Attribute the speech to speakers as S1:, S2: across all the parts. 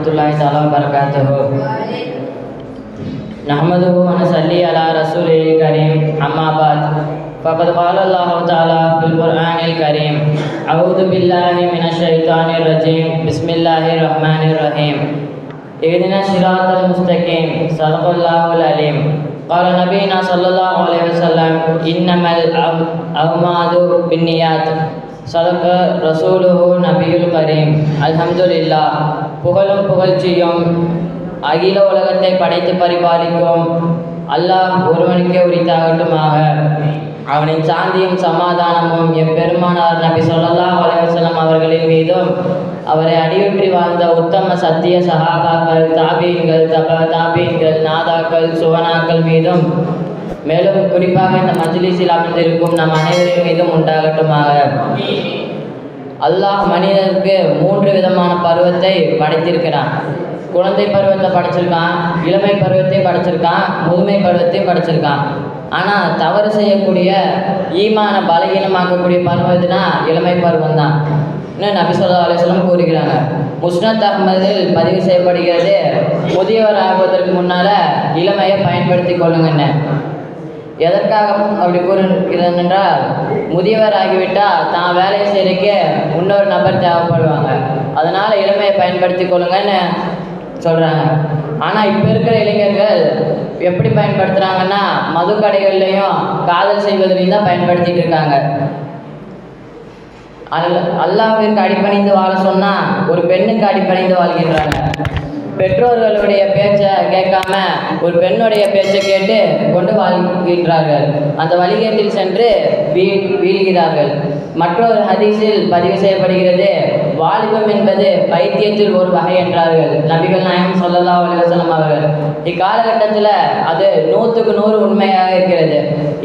S1: الله تعالى وبركاته نحمده ونصلي على رسوله الكريم أما بعد فقد قال الله تعالى في القرآن الكريم أعوذ بالله من الشيطان الرجيم بسم الله الرحمن الرحيم اهدنا الصراط المستقيم صدق الله العليم قال نبينا صلى الله عليه وسلم إنما الأعمال بالنيات சதக ரசூலுஹு நபியுல் கரீம். அல்ஹம்துல்லா புகழும் புகழ்ச்சியும் அகில உலகத்தை படைத்து பரிபாலிக்கும் அல்லாஹ் ஒருவனுக்கே உரித்தாகட்டுமாக. அவனின் சாந்தியும் சமாதானமும் எம்பெருமானார் நபி சொல்லலா வலைவசலம் அவர்களின் மீதும் அவரை அடியுற்றி வாழ்ந்த உத்தம சத்திய சகாபாக்கள் தாபீன்கள் தப தாபீன்கள் நாதாக்கள் சுவனாக்கள் மீதும் மேலும் குறிப்பாக இந்த மஜ்லிஸில் அமர்ந்திருக்கும் நம் அனைவரின் மீதும் உண்டாகட்டுமாக. அல்லாஹ் மனிதனுக்கு மூன்று விதமான பருவத்தை படைத்திருக்கிறான். குழந்தை பருவத்தை படைச்சிருக்கான் இளமை பருவத்தையும் படைச்சிருக்கான் முதுமை பருவத்தையும் படைச்சிருக்கான். ஆனால் தவறு செய்யக்கூடிய ஈமான பலகீனமாக்கக்கூடிய பருவம் எதுனா இளமை பருவம் தான் இன்னும் நபி சொல்லா அலிஸ்லம் கூறுகிறாங்க. முஸ்னத் அகமதில் பதிவு செய்யப்படுகிறது முதியவர் ஆகுவதற்கு முன்னால் இளமையை பயன்படுத்தி கொள்ளுங்கன்னு. எதற்காக அப்படி கூறுகிறேன் என்றால் முதியவர் ஆகிவிட்டால் தான் வேலை செய்யறதுக்கே இன்னொரு நபர் தேவைப்படுவாங்க. அதனால் இளமையை பயன்படுத்தி கொள்ளுங்கன்னு சொல்கிறாங்க ஆனால் இப்போ இருக்கிற இளைஞர்கள் எப்படி பயன்படுத்துகிறாங்கன்னா மது கடைகள்லையும் காதல் செய்வதிலையும் தான் பயன்படுத்திட்டு இருக்காங்க. அல் அல்லாவிற்கு அடிப்பணிந்து வாழ சொன்னால் ஒரு பெண்ணுக்கு அடிப்பணிந்து வாழ்கின்றாங்க. பெற்றோர்களுடைய பேச்சை கேட்காம ஒரு பெண்ணுடைய பேச்சை கேட்டு கொண்டு வாழ்கின்றார்கள். அந்த வழிகேட்டில் சென்று வீ வீழ்கிறார்கள். மற்றொரு ஹதீஸில் பதிவு செய்யப்படுகிறது வாலிபம் என்பது பைத்தியத்தில் ஒரு வகை என்றார்கள். நபிகள் நாயகம் சொல்லல்லா அலுவலம் அவர்கள். இக்காலகட்டத்தில் அது நூற்றுக்கு நூறு உண்மையாக இருக்கிறது.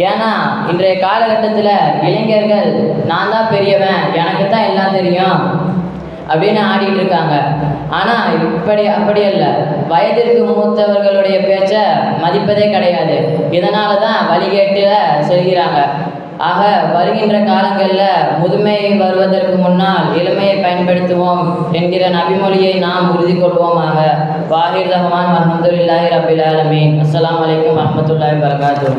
S1: ஏன்னா இன்றைய காலகட்டத்தில் இளைஞர்கள் நான் தான் பெரியவன் எனக்கு தான் எல்லாம் தெரியும். அப்படின்னு ஆடிட்டு இருக்காங்க. ஆனால் இப்படி அப்படி அல்ல. வயதிற்கு மூத்தவர்களுடைய பேச்சை மதிப்பதே கிடையாது. இதனால தான் வழிகேட்டில் செல்கிறாங்க. ஆக வருகின்ற காலங்களில் முதுமை வருவதற்கு முன்னால் இளமையை பயன்படுத்துவோம் என்கிற நபிமொழியை நாம் உறுதி கொள்வோமாக. வாஹிர் ரஹ்மான் அஹமதுல்லாஹி ரபில் ஆலமீன். அஸ்ஸலாமு அலைக்கும் வரமத்துல்லாஹி வரகாத்து